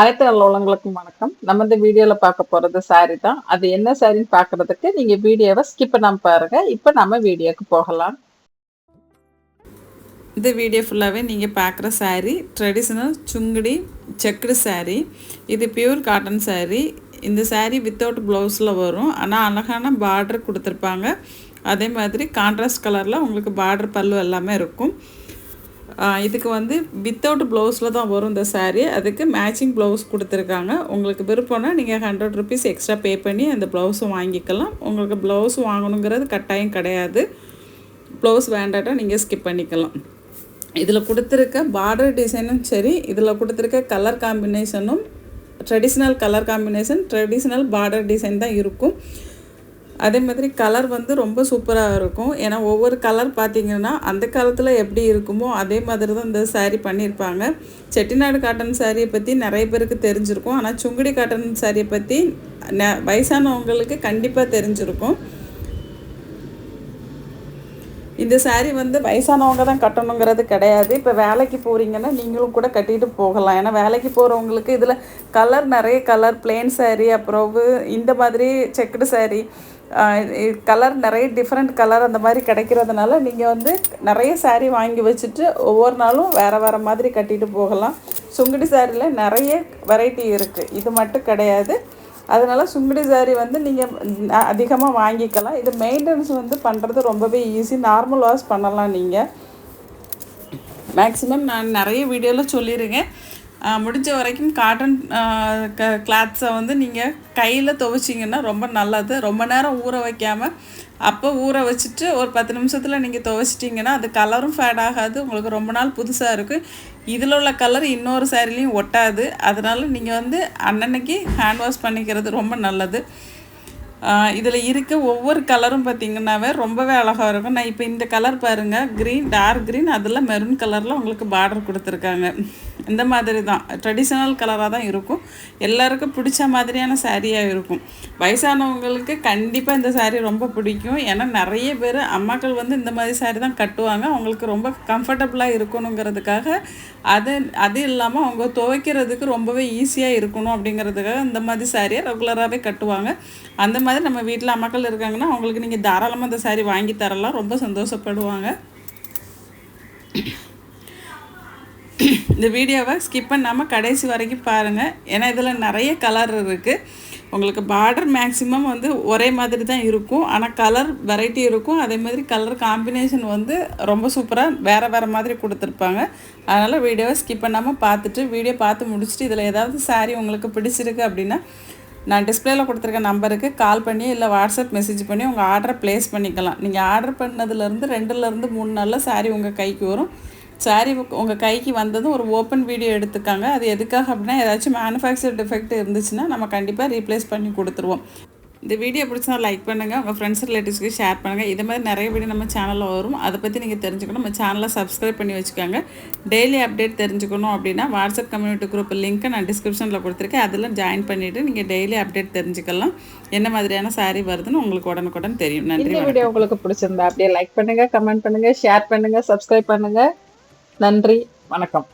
அனைத்து நல்லவங்களுக்கும் வணக்கம். நம்ம இந்த வீடியோல பார்க்க போறது சாரி தான். அது என்ன சாரின்னு பார்க்கிறதுக்கு நீங்க வீடியோவை ஸ்கிப் பண்ணாம பாருங்க. இப்போ நம்ம வீடியோக்கு போகலாம். இந்த வீடியோ ஃபுல்லாகவே நீங்கள் பார்க்குற சாரீ ட்ரெடிஷ்னல் சுங்குடி செக்குடு சாரீ இது பியூர் காட்டன் சாரீ இந்த சாரீ வித்தவுட் ப்ளவுஸில் வரும். ஆனால் அழகான பார்டர் கொடுத்துருப்பாங்க. அதே மாதிரி கான்ட்ராஸ்ட் கலரில் உங்களுக்கு பார்டர் பல்லு எல்லாமே இருக்கும். இதுக்கு வந்து வித்தவுட் ப்ளவுஸில் தான் வரும் இந்த சாரீ அதுக்கு மேட்சிங் ப்ளவுஸ் கொடுத்துருக்காங்க. உங்களுக்கு விருப்பம்னா நீங்கள் ஹண்ட்ரட் ருபீஸ் எக்ஸ்ட்ரா பே பண்ணி அந்த ப்ளவுஸும் வாங்கிக்கலாம். உங்களுக்கு ப்ளவுஸ் வாங்கணுங்கிறது கட்டாயம் கிடையாது. ப்ளவுஸ் வேண்டாட்டா நீங்கள் ஸ்கிப் பண்ணிக்கலாம். இதில் கொடுத்துருக்க பார்டர் டிசைனும் சரி இதில் கொடுத்துருக்க colour காம்பினேஷனும் traditional colour combination traditional border design தான் இருக்கும். அதே மாதிரி கலர் வந்து ரொம்ப சூப்பராக இருக்கும். ஏன்னா ஒவ்வொரு கலர் பார்த்தீங்கன்னா அந்த காலத்தில் எப்படி இருக்குமோ அதே மாதிரி தான் இந்த சாரீ பண்ணியிருப்பாங்க. செட்டிநாடு காட்டன் சாரியை பற்றி நிறைய பேருக்கு தெரிஞ்சிருக்கும். ஆனால் சுங்குடி காட்டன் சாரியை பற்றி ந வயசானவங்களுக்கு கண்டிப்பாக தெரிஞ்சிருக்கும். இந்த சாரீ வந்து வயசானவங்க தான் கட்டணுங்கிறது கிடையாது. இப்போ வேலைக்கு போகிறீங்கன்னா நீங்களும் கூட கட்டிட்டு போகலாம். ஏன்னா வேலைக்கு போகிறவங்களுக்கு இதில் கலர் நிறைய கலர் பிளேன் சாரீ அப்புறம் இந்த மாதிரி செக்குடு சாரீ கலர் நிறைய டிஃப்ரெண்ட் கலர் அந்த மாதிரி கிடைக்கிறதுனால நீங்கள் வந்து நிறைய சாரீ வாங்கி வச்சுட்டு ஒவ்வொரு நாளும் வேறு வேறு மாதிரி கட்டிட்டு போகலாம். சுங்குடி சாரியில் நிறைய வெரைட்டி இருக்குது இது மட்டும் கிடையாது. அதனால சுங்குடி சாரி வந்து நீங்கள் அதிகமாக வாங்கிக்கலாம். இது மெயின்டெனன்ஸ் வந்து பண்ணுறது ரொம்பவே ஈஸி நார்மல் வாஷ் பண்ணலாம் நீங்கள் மேக்ஸிமம் நான் நிறைய வீடியோவில் சொல்லியிருக்கேன். முடிஞ்ச வரைக்கும் காட்டன் க கிளாத்ஸை வந்து நீங்கள் கையில் துவைச்சிங்கன்னா ரொம்ப நல்லது. ரொம்ப நேரம் ஊற வைக்காமல் அப்போ ஊற வச்சுட்டு ஒரு பத்து நிமிஷத்தில் நீங்கள் துவைச்சிட்டிங்கன்னா அது கலரும் ஃபேட் ஆகாது. உங்களுக்கு ரொம்ப நாள் புதுசாக இருக்கும் இதில் உள்ள கலர் இன்னொரு சேரீலையும் ஒட்டாது. அதனால் நீங்கள் வந்து அன்னன்னைக்கு ஹேண்ட் வாஷ் பண்ணிக்கிறது ரொம்ப நல்லது. இதில் இருக்க ஒவ்வொரு கலரும் பார்த்தீங்கன்னாவே ரொம்பவே அழகாக இருக்கும். நான் இப்போ இந்த கலர் பாருங்கள் க்ரீன் டார்க் க்ரீன் அதில் மெரூன் கலரில் உங்களுக்கு பார்டர் கொடுத்துருக்காங்க. இந்த மாதிரி தான். ட்ரெடிஷ்னல் கலராக தான் இருக்கும். எல்லாருக்கும் பிடிச்ச மாதிரியான சாரியாக இருக்கும். வயசானவங்களுக்கு கண்டிப்பாக இந்த சாரீ ரொம்ப பிடிக்கும். ஏன்னா நிறைய பேர் அம்மாக்கள் வந்து இந்த மாதிரி சாரீ தான் கட்டுவாங்க. அவங்களுக்கு ரொம்ப கம்ஃபர்டபுளாக இருக்கணுங்கிறதுக்காக அது அது இல்லாமல் அவங்க துவைக்கிறதுக்கு ரொம்பவே ஈஸியாக இருக்கணும் அப்படிங்கிறதுக்காக இந்த மாதிரி சாரியை ரெகுலராகவே கட்டுவாங்க. அந்த மாதிரி நம்ம வீட்டில் அம்மாக்கள் இருக்காங்கன்னா அவங்களுக்கு நீங்கள் தாராளமாக இந்த சாரீ வாங்கி தரலாம். ரொம்ப சந்தோஷப்படுவாங்க. இந்த வீடியோவை ஸ்கிப் பண்ணாமல் கடைசி வரைக்கும் பாருங்கள் ஏன்னா இதில் நிறைய கலர் இருக்குது உங்களுக்கு பார்டர் மேக்ஸிமம் வந்து ஒரே மாதிரி தான் இருக்கும். ஆனால் கலர் வெரைட்டி இருக்கும். அதே மாதிரி கலர் காம்பினேஷன் வந்து ரொம்ப சூப்பராக வேறு வேறு மாதிரி கொடுத்துருப்பாங்க. அதனால் வீடியோவை ஸ்கிப் பண்ணாமல் பார்த்துட்டு வீடியோ பார்த்து முடிச்சுட்டு இதில் ஏதாவது சாரீ உங்களுக்கு பிடிச்சிருக்கு அப்படின்னா நான் டிஸ்பிளேயில் கொடுத்துருக்க நம்பருக்கு கால் பண்ணி இல்லை வாட்ஸ்அப் மெசேஜ் பண்ணி உங்கள் ஆர்டரை ப்ளேஸ் பண்ணிக்கலாம். நீங்கள் ஆர்டர் பண்ணதுலேருந்து ரெண்டுலேருந்து மூணு நாளில் saree உங்கள் கைக்கு வரும். saree உங்கள் கைக்கு வந்ததும் ஒரு ஓப்பன் வீடியோ எடுத்துக்காங்க. அது எதுக்காக அப்படின்னா ஏதாச்சும் மேனுஃபேக்சர் டிஃபெக்ட் இருந்துச்சுன்னா நம்ம கண்டிப்பாக ரீப்ளேஸ் பண்ணி கொடுத்துருவோம். இந்த வீடியோ பிடிச்சா லைக் பண்ணுங்கள் உங்கள் ஃப்ரெண்ட்ஸ் ரிலேட்டிவ்ஸ்க்கு ஷேர் பண்ணுங்கள் இது மாதிரி நிறைய வீடியோ நம்ம சேனலில் வரும். அதை பற்றி நீங்கள் தெரிஞ்சுக்கணும். நம்ம சேனலை சப்ஸ்கிரைப் பண்ணி வச்சுக்கோங்க. டெய்லி அப்டேட் தெரிஞ்சுக்கணும் அப்படின்னா வாட்ஸ்அப் கம்யூனிட்டி குரூப் லிங்க்கை நான் டிஸ்கிரிப்ஷனில் கொடுத்துருக்கேன். அதில் ஜாயின் பண்ணிவிட்டு நீங்கள் டெய்லி அப்டேட் தெரிஞ்சுக்கலாம். என்ன மாதிரியான saree வருதுன்னு உங்களுக்கு உடனுக்குடன் தெரியும். நன்றி இந்த. வீடியோ உங்களுக்கு பிடிச்சிருந்தா அப்படியே லைக் பண்ணுங்க கமெண்ட் பண்ணுங்க ஷேர் பண்ணுங்க சப்ஸ்கிரைப் பண்ணுங்க. நன்றி வணக்கம்.